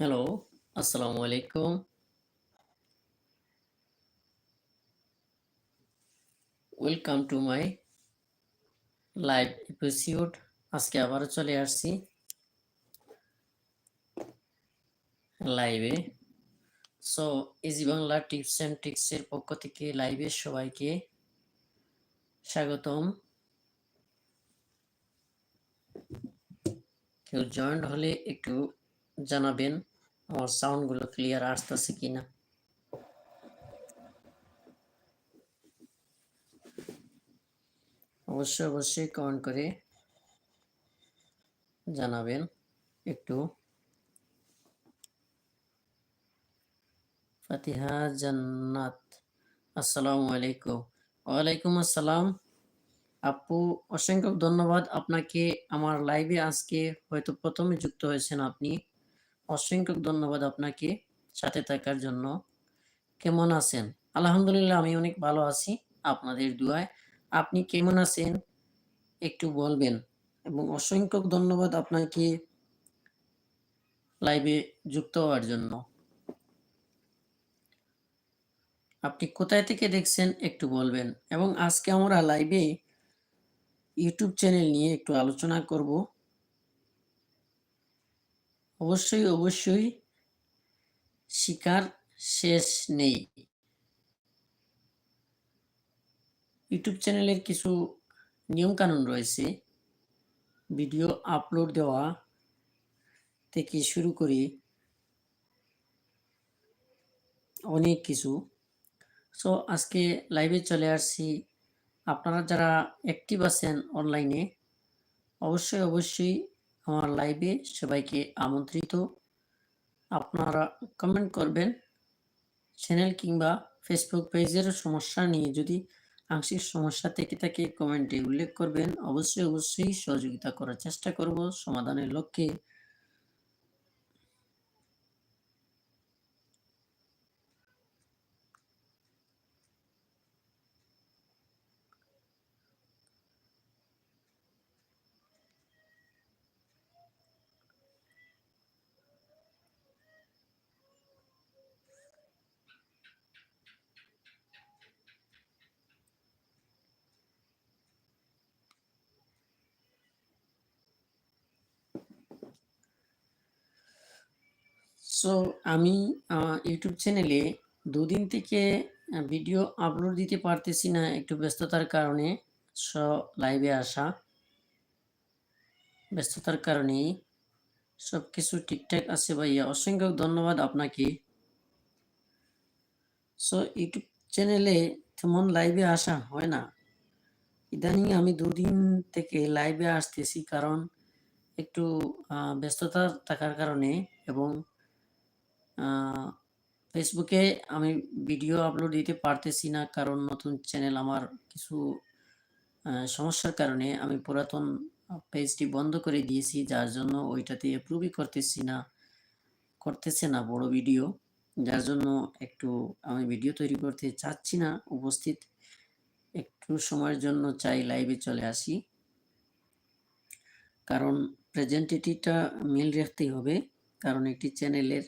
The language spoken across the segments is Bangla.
হ্যালো, আসসালামু আলাইকুম। Welcome to my live episode. আজকে আবারও চলে আসছি লাইভে। So easy Bangla tips and ট্রিক্সের পক্ষ থেকে লাইভে সবাইকে স্বাগতম। কেউ জয়েন্ট হলে একটু জানাবেন আমার সাউন্ডগুলো ক্লিয়ার আসতেছে কিনা। অবশ্যই অবশ্যই কমেন্ট করে জানাবেন একটু। ফাতিহা জান্নাত, আসসালামু আলাইকুম। ওয়ালাইকুম আসসালাম। আপু, অসংখ্য ধন্যবাদ। আপনাকে আমার লাইভে আজকে হয়তো প্রথমে যুক্ত হয়েছেন আপনি। অসংখ্য ধন্যবাদ আপনাকে সাথে থাকার জন্য। কেমন আছেন? আলহামদুলিল্লাহ, আমি অনেক ভালো আছি আপনাদের দুয়ায়। আপনি কেমন আছেন? একটু বলবেন। এবং অসংখ্য ধন্যবাদ আপনাকে লাইভে যুক্ত হওয়ার জন্য। আপনি কোথায় থেকে দেখছেন একটু বলবেন। এবং আজকে আমরা লাইভে ইউটিউব চ্যানেল নিয়ে একটু আলোচনা করব। অবশ্যই অবশ্যই। শিকার শেষ নেই। ইউটিউব চ্যানেলের কিছু নিয়মকানুন রয়েছে। ভিডিও আপলোড দেওয়া থেকে শুরু করে অনেক কিছু। সো, আজকে লাইভে চলে আসছি। আপনারা যারা অ্যাক্টিভ আছেন অনলাইনে অবশ্যই অবশ্যই আমার লাইভে সবাইকে আমন্ত্রিত। আপনারা কমেন্ট করবেন চ্যানেল কিংবা ফেসবুক পেজের সমস্যা নিয়ে। যদি আংশিক সমস্যা থেকে থাকে কমেন্টে উল্লেখ করবেন। অবশ্যই অবশ্যই সহযোগিতা করার চেষ্টা করব। সমাধানের লক্ষ্যে সো আমি ইউটিউব চ্যানেলে দুদিন থেকে ভিডিও আপলোড দিতে পারতেছি না একটু ব্যস্ততার কারণে। স লাইভে আসা। ব্যস্ততার কারণে। সব কিছু ঠিকঠাক আছে ভাইয়া। অসংখ্য ধন্যবাদ আপনাকে। সো ইউটিউব চ্যানেলে তেমন লাইভে আসা হয় না। ইদানিং আমি দুদিন থেকে লাইভে আসতেছি কারণ একটু ব্যস্ততা থাকার কারণে এবং ফেসবুকে আমি ভিডিও আপলোড দিতে পারতেছি না কারণ নতুন চ্যানেল আমার কিছু সমস্যার কারণে আমি পুরাতন পেজটি বন্ধ করে দিয়েছি, যার জন্য ওইটাতে অ্যাপ্রুভই করতেছি না, করতেছে না বড় ভিডিও যার জন্য একটু আমি ভিডিও তৈরি করতে চাচ্ছি না, উপস্থিত একটু সময়ের জন্য চাই লাইভে চলে আসি। কারণ প্রেজেন্টেটিভটা মিল রাখতেই হবে, কারণ একটি চ্যানেলের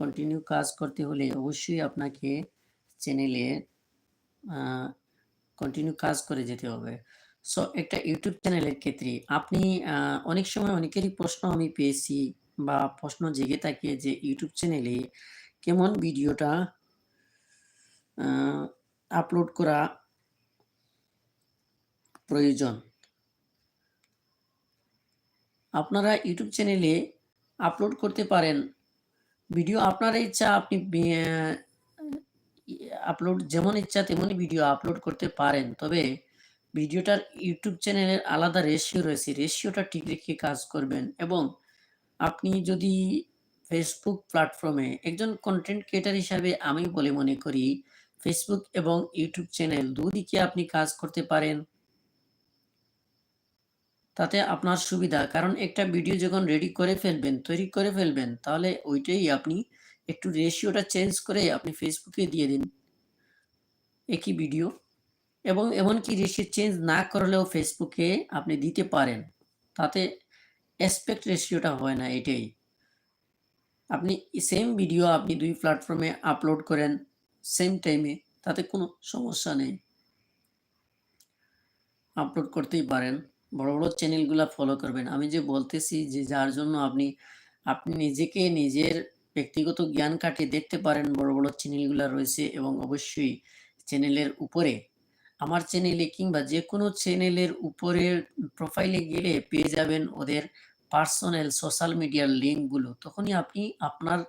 কন্টিনিউ কাজ করতে হলে অবশ্যই আপনাকে চ্যানেলে কন্টিনিউ কাজ করে যেতে হবে। সো একটা ইউটিউব চ্যানেলের ক্ষেত্রে আপনি অনেক সময় অনেকেরই প্রশ্ন আমি পেয়েছি বা প্রশ্ন জেগে থাকে যে ইউটিউব চ্যানেলে কেমন ভিডিওটা আপলোড করা প্রয়োজন। আপনারা ইউটিউব চ্যানেলে আপলোড করতে পারেন ভিডিও আপনার ইচ্ছা, আপনি আপলোড যেমন ইচ্ছা তেমনই ভিডিও আপলোড করতে পারেন। তবে ভিডিওটার ইউটিউব চ্যানেলের আলাদা রেশিও রয়েছে। রেশিওটা ঠিক রেখে কাজ করবেন এবং আপনি যদি ফেসবুক প্ল্যাটফর্মে একজন কন্টেন্ট ক্রিয়েটার হিসাবে আমি বলে মনে করি ফেসবুক এবং ইউটিউব চ্যানেল দুদিকে আপনি কাজ করতে পারেন। তাতে আপনার সুবিধা। কারণ একটা ভিডিও যখন রেডি করে ফেলবেন, তৈরি করে ফেলবেন, তাহলে ওইটাই আপনি একটু রেশিওটা চেঞ্জ করে আপনি ফেসবুকে দিয়ে দিন। একই ভিডিও এবং এমনকি রেশিও চেঞ্জ না করলেও ফেসবুকে আপনি দিতে পারেন। তাতে অ্যাসপেক্ট রেশিওটা হয় না এটাই। আপনি সেম ভিডিও আপনি দুই প্ল্যাটফর্মে আপলোড করেন সেম টাইমে তাতে কোনো সমস্যা নেই। আপলোড করতেই পারেন। বড় বড় চ্যানেলগুলো ফলো করবেন। আমি যে বলতেছি যে যার জন্য আপনি আপনি নিজেকে নিজের ব্যক্তিগত জ্ঞান কাটিয়ে দেখতে পারেন বড় বড় চ্যানেলগুলো রয়েছে এবং অবশ্যই চ্যানেলের উপরে। আমার চ্যানেলে কিংবা যে কোনো চ্যানেলের উপরে প্রোফাইলে গেলে পেয়ে যাবেন ওদের পার্সোনাল সোশ্যাল মিডিয়ার লিঙ্কগুলো তখনই আপনি আপনার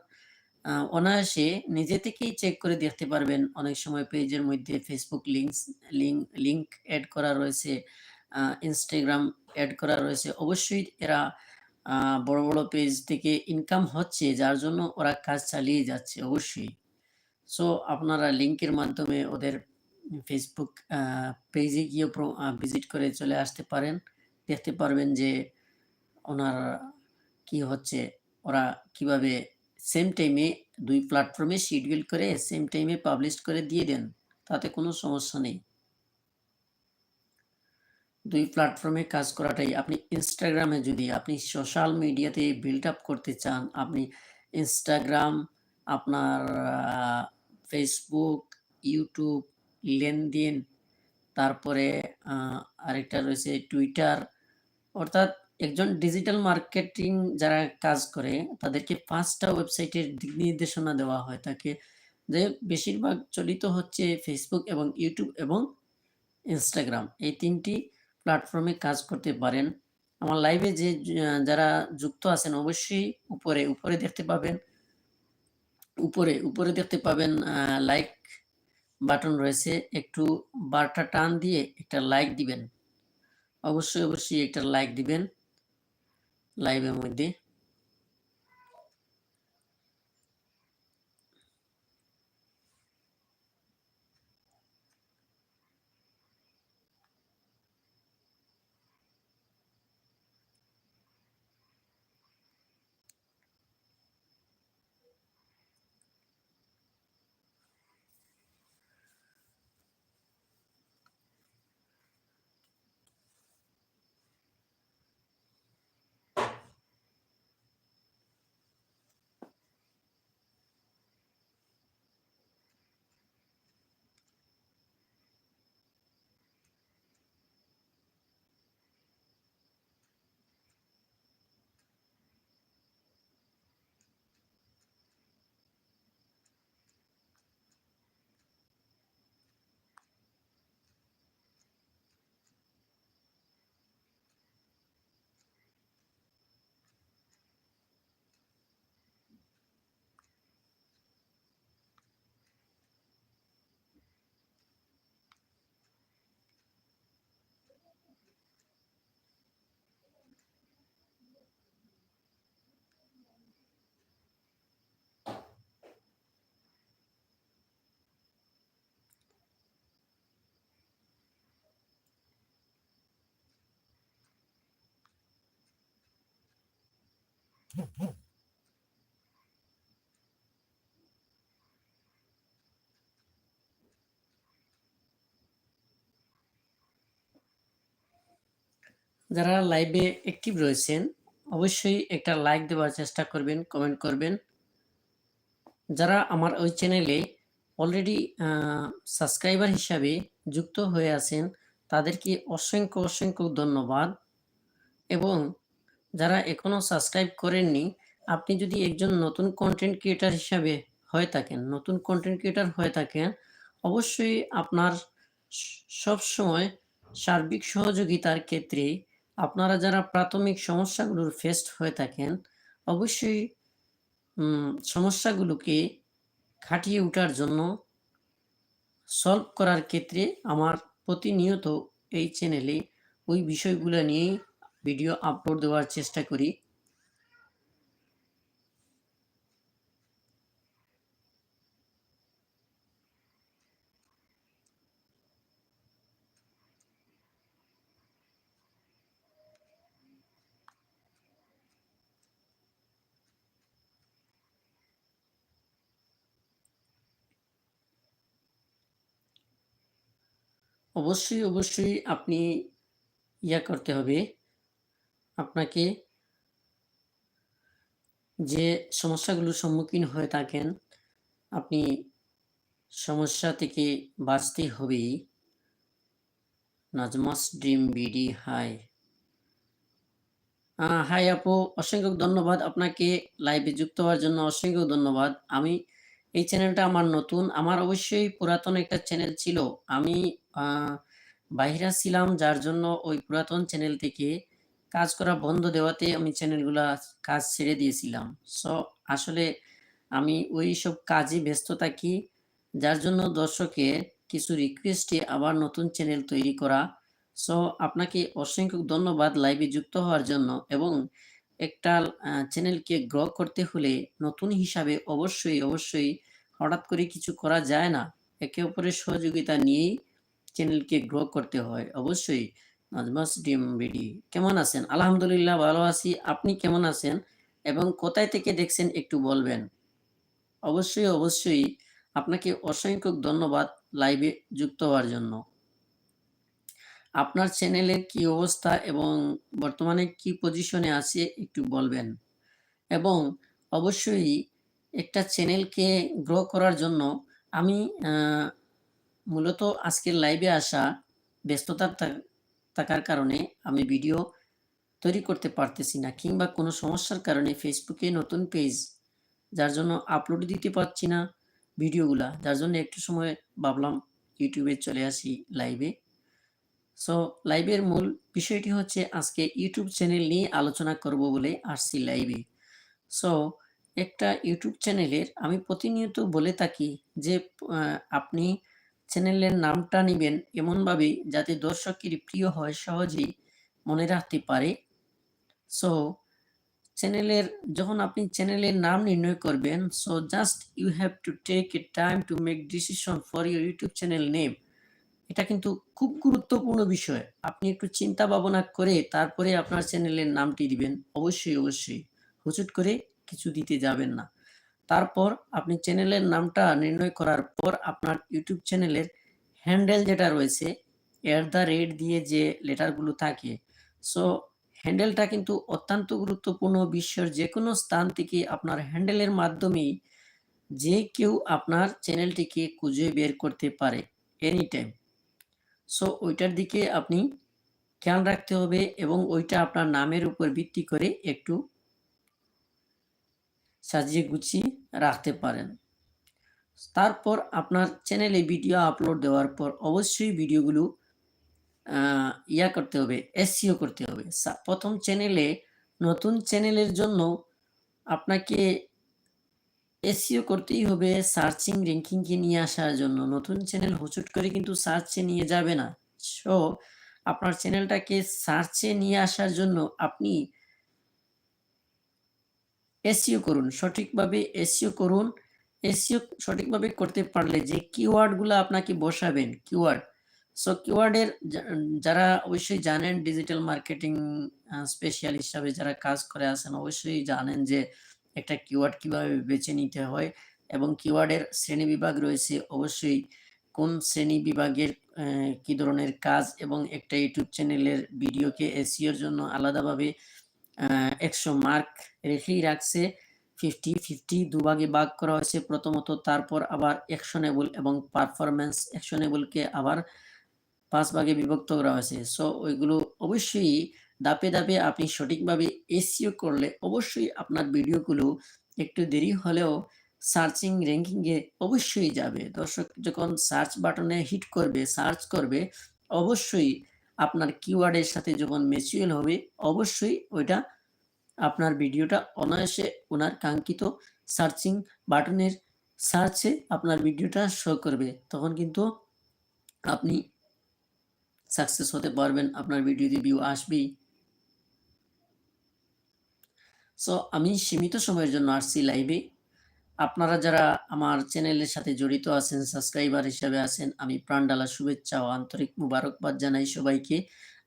অনায়াসে নিজে থেকেই চেক করে দেখতে পারবেন। অনেক সময় পেজের মধ্যে Facebook links link link add করা রয়েছে। ইনস্টাগ্রাম অ্যাড করা রয়েছে। অবশ্যই এরা বড় বড় পেজ থেকে ইনকাম হচ্ছে, যার জন্য ওরা কাজ চালিয়ে যাচ্ছে, অবশ্যই। সো আপনারা লিঙ্কের মাধ্যমে ওদের ফেসবুক পেজে গিয়ে ভিজিট করে চলে আসতে পারেন। দেখতে পারবেন যে ওনার কি হচ্ছে। ওরা কীভাবে সেম টাইমে দুই প্ল্যাটফর্মে শিডিউল করে সেম টাইমে পাবলিশ করে দিয়ে দেন, তাতে কোনো সমস্যা নেই। দুই প্ল্যাটফর্মে কাজ করাটাই। আপনি ইনস্টাগ্রামে যদি আপনি সোশ্যাল মিডিয়াতে বিল্ড আপ করতে চান, আপনি ইনস্টাগ্রাম আপনার ফেসবুক ইউটিউব লেনদেন, তারপরে আরেকটা রয়েছে টুইটার অর্থাৎ একজন ডিজিটাল মার্কেটিং যারা কাজ করে, তাদেরকে পাঁচটা ওয়েবসাইটের দিক নির্দেশনা দেওয়া হয় তাকে। যে বেশিরভাগ চলিত হচ্ছে ফেসবুক এবং ইউটিউব এবং ইনস্টাগ্রাম এই তিনটি প্ল্যাটফর্মে কাজ করতে পারেন। আমার লাইভে যে যারা যুক্ত আছেন, অবশ্যই উপরে উপরে দেখতে পাবেন। উপরে উপরে দেখতে পাবেন লাইক বাটন রয়েছে। একটু বারটা টান দিয়ে একটা লাইক দিবেন। অবশ্যই অবশ্যই একটা লাইক দিবেন। লাইভের মধ্যে। যারা লাইভে অ্যাক্টিভ রয়েছেন, অবশ্যই একটা লাইক দেওয়ার চেষ্টা করবেন কমেন্ট করবেন। যারা আমার ওই চ্যানেলে অলরেডি সাবস্ক্রাইবার হিসাবে যুক্ত হয়ে আছেন, তাদেরকে অসংখ্য অসংখ্য ধন্যবাদ। এবং যারা এখনও সাবস্ক্রাইব করেননি, আপনি যদি একজন নতুন কন্টেন্ট ক্রিয়েটার হিসাবে হয়ে থাকেন, নতুন কন্টেন্ট ক্রিয়েটার হয়ে থাকেন, অবশ্যই আপনার সব সময় সার্বিক সহযোগিতার ক্ষেত্রে আপনারা যারা প্রাথমিক সমস্যাগুলোর ফেস্ট হয়ে থাকেন, অবশ্যই সমস্যাগুলোকে খাটিয়ে ওঠার জন্য সলভ করার ক্ষেত্রে আমার প্রতিনিয়ত এই চ্যানেলে ওই বিষয়গুলো নিয়েই ভিডিও আপলোড দেওয়ার চেষ্টা করি। অবশ্যই অবশ্যই আপনি ইয়া করতে হবে। আপনাকে যে সমস্যাগুলোর সম্মুখীন হয়ে থাকেন, আপনি সমস্যা থেকে বাঁচতেই হবেই Nazma's dream BD, hi. Hi আপু, অসংখ্য ধন্যবাদ আপনাকে লাইভে যুক্ত হওয়ার জন্য, অসংখ্য ধন্যবাদ। আমি এই চ্যানেলটা আমার নতুন, আমার অবশ্যই পুরাতন একটা চ্যানেল ছিল। আমি বাহিরা ছিলাম, যার জন্য ওই পুরাতন চ্যানেল থেকে কাজ করা বন্ধ দেওয়াতে আমি চ্যানেলগুলা কাজ ছেড়ে দিয়েছিলাম। সো আসলে আমি ওই সব কাজে ব্যস্ত থাকি, যার জন্য দর্শকের কিছু রিকোয়েস্টে আবার নতুন চ্যানেল তৈরি করা। সো আপনাকে অসংখ্য ধন্যবাদ লাইভে যুক্ত হওয়ার জন্য এবং একটা চ্যানেলকে গ্রো করতে হলে নতুন হিসাবে অবশ্যই অবশ্যই হঠাৎ করে কিছু করা যায় না। একে অপরের সহযোগিতা নিয়েই চ্যানেলকে গ্রো করতে হয়। অবশ্যই কেমন আছেন? আলহামদুলিল্লাহ ভালো আছি। আপনি কেমন আছেন? এবং কোথায় থেকে দেখছেন একটু বলবেন? অবশ্যই অবশ্যই আপনাকে অসংখ্য ধন্যবাদ লাইভে যুক্ত হওয়ার জন্য। আপনার চ্যানেলের কি অবস্থা এবং বর্তমানে কি পজিশনে আছে একটু বলবেন। এবং অবশ্যই একটা চ্যানেলকে গ্রো করার জন্য আমি মূলত আজকের লাইভে আসা ব্যস্ততার থাকার কারণে আমি ভিডিও তৈরি করতে পারতেছি না, কিংবা কোনো সমস্যার কারণে ফেসবুকে নতুন পেজ যার জন্য আপলোড দিতে পারছি না ভিডিওগুলা, যার জন্য একটু সময় ভাবলাম ইউটিউবে চলে আসি লাইভে সো লাইভের মূল বিষয়টি হচ্ছে আজকে ইউটিউব চ্যানেল নিয়ে আলোচনা করব বলে আসছি লাইভে সো একটা ইউটিউব চ্যানেলের আমি প্রতিনিয়ত বলে থাকি যে আপনি চ্যানেলের নামটা নেবেন এমনভাবে যাতে দর্শকের প্রিয় হয় সহজেই মনে রাখতে পারে। সো চ্যানেলের, যখন আপনি চ্যানেলের নাম নির্ণয় করবেন so just you have to take a time to make decision for your YouTube channel name এটা কিন্তু খুব গুরুত্বপূর্ণ বিষয়। আপনি একটু চিন্তা ভাবনা করে তারপরে আপনার চ্যানেলের নামটি দিবেন। অবশ্যই অবশ্যই। হুচুট করে কিছু দিতে যাবেন না। তারপর আপনি চ্যানেলের নামটা নির্ণয় করার পর আপনার ইউটিউব চ্যানেলের হ্যান্ডেল যেটা রয়েছে এট দ্য রেট দিয়ে যে লেটারগুলো থাকে। সো হ্যান্ডেলটা কিন্তু অত্যন্ত গুরুত্বপূর্ণ বিশ্বের যে কোনো স্থান থেকে আপনার হ্যান্ডেলের মাধ্যমেই যে কেউ আপনার চ্যানেলটিকে খুঁজে বের করতে পারে এনি টাইম সো ওইটার দিকে আপনি খেয়াল রাখতে হবে এবং ওইটা আপনার নামের উপর ভিত্তি করে একটু সাজিয়ে গুছিয়ে রাখতে পারেন। তারপর আপনার চ্যানেলে ভিডিও আপলোড দেওয়ার পর অবশ্যই ভিডিওগুলো ইয়া করতে হবে এসিও করতে হবে। প্রথম চ্যানেলে, নতুন চ্যানেলের জন্য আপনাকে এসিও করতেই হবে সার্চিং র্যাঙ্কিংকে নিয়ে আসার জন্য। নতুন চ্যানেল হুচুট করে কিন্তু সার্চে নিয়ে যাবে না। সো, আপনার চ্যানেলটাকে সার্চে নিয়ে আসার জন্য আপনি এসিও করুন, সঠিকভাবে এসিও করুন। এসিও সঠিকভাবে করতে পারলে যে কিওয়ার্ডগুলো আপনাকে বসাবেন, কিওয়ার্ড। সো কিওয়ার্ডের যারা অবশ্যই জানেন ডিজিটাল মার্কেটিং স্পেশাল হিসাবে যারা কাজ করে আছেন, অবশ্যই জানেন যে একটা কিওয়ার্ড কীভাবে বেছে নিতে হয় এবং কিওয়ার্ডের শ্রেণি বিভাগ রয়েছে। অবশ্যই কোন শ্রেণি বিভাগের কি ধরনের কাজ এবং একটা ইউটিউব চ্যানেলের ভিডিওকে এসিওর জন্য আলাদাভাবে একশো মার্ক রেখেই রাখছে। ফিফটি ফিফটি দুভাগে ভাগ করা হয়েছে। প্রথমত তারপর আবার অ্যাকশনেবল এবং পারফরমেন্স অ্যাকশনেবলকে আবার পাঁচ ভাগে বিভক্ত করা হয়েছে। সো ওইগুলো অবশ্যই ধাপে ধাপে আপনি সঠিকভাবে এসিও করলে অবশ্যই আপনার ভিডিওগুলো একটু দেরি হলেও সার্চিং র্যাঙ্কিংয়ে অবশ্যই যাবে। দর্শক যখন সার্চ বাটনে হিট করবে সার্চ করবে, অবশ্যই আপনার কিওয়ার্ডের সাথে যখন ম্যাচুয়াল হবে, অবশ্যই ওইটা আপনার ভিডিওটা অনায়াসে ওনার কাঙ্ক্ষিত সার্চিং বাটনের সার্চে আপনার ভিডিওটা শো করবে। তখন কিন্তু আপনি সাকসেস হতে পারবেন, আপনার ভিডিওতে ভিউ আসবেই। সো আমি সীমিত সময়ের জন্য আসছি লাইভে আপনারা যারা আমার চ্যানেলের সাথে জড়িত আছেন, সাবস্ক্রাইবার হিসেবে আছেন, আমি প্রাণডালা শুভেচ্ছা ও আন্তরিক মুবারকবাদ জানাই সবাইকে।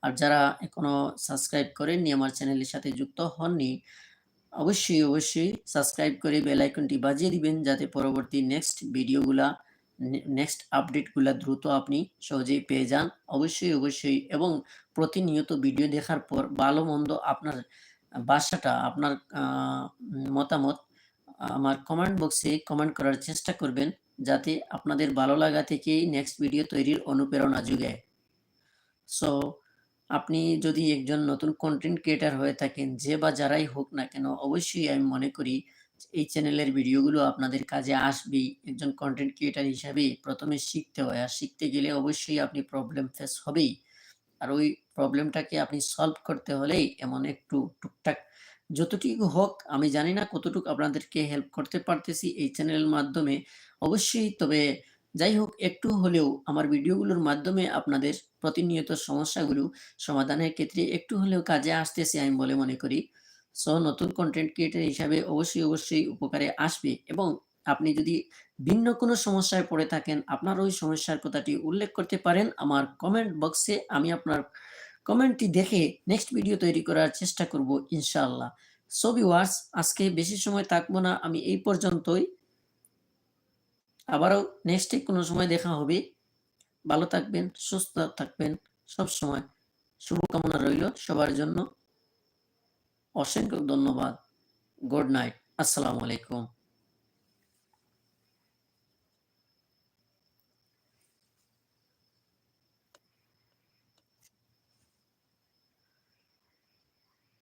আর যারা এখনও সাবস্ক্রাইব করেননি, আমার চ্যানেলের সাথে যুক্ত হননি, অবশ্যই অবশ্যই সাবস্ক্রাইব করে বেল আইকনটি বাজিয়ে দিবেন, যাতে পরবর্তী নেক্সট ভিডিওগুলা নেক্সট আপডেটগুলা দ্রুত আপনি সহজেই পেয়ে যান। অবশ্যই অবশ্যই এবং প্রতিনিয়ত ভিডিও দেখার পর ভালো মন্দ আপনার বাসাটা, আপনার মতামত আমার কমেন্ট বক্সে কমেন্ট করার চেষ্টা করবেন যাতে আপনাদের ভালো লাগা থেকেই নেক্সট ভিডিও তৈরির অনুপ্রেরণা যোগায় সো আপনি যদি একজন নতুন কন্টেন্ট ক্রিয়েটার হয়ে থাকেন, যে বা যারাই হোক না কেন, অবশ্যই আমি মনে করি এই চ্যানেলের ভিডিওগুলো আপনাদের কাজে আসবেই। একজন কন্টেন্ট ক্রিয়েটার হিসাবে প্রথমে শিখতে হয়, আর শিখতে গেলে অবশ্যই আপনি প্রবলেম ফেস হবেই। আর ওই প্রবলেমটাকে আপনি সলভ করতে হলেই এমন একটু টুকটাক যতটুকু হোক, আমি জানি না কতটুকু আপনাদেরকে হেল্প করতে পারতেছি এই চ্যানেলের মাধ্যমে। অবশ্যই তবে যাই হোক, একটু হলেও আমার ভিডিওগুলোর মাধ্যমে আপনাদের প্রতিনিয়ত সমস্যাগুলো সমাধানের ক্ষেত্রে একটু হলেও কাজে আসতেছে আমি বলে মনে করি। সো নতুন কন্টেন্ট ক্রিয়েটার হিসাবে অবশ্যই অবশ্যই উপকারে আসবে এবং আপনি যদি ভিন্ন কোনো সমস্যায় পড়ে থাকেন, আপনার ওই সমস্যার কথাটি উল্লেখ করতে পারেন, আমার কমেন্ট বক্সে আমি আপনার কমেন্টটি দেখে নেক্সট ভিডিও তৈরি করার চেষ্টা করব, ইনশাআল্লাহ। সো ভিউয়ার্স আজকে বেশি সময় থাকব না, আমি এই পর্যন্তই। আবারও নেক্সটে কোনো সময় দেখা হবে। ভালো থাকবেন, সুস্থ থাকবেন, সব সময়। শুভকামনা রইল সবার জন্য। অসংখ্য ধন্যবাদ। Good night. আসসালামু আলাইকুম।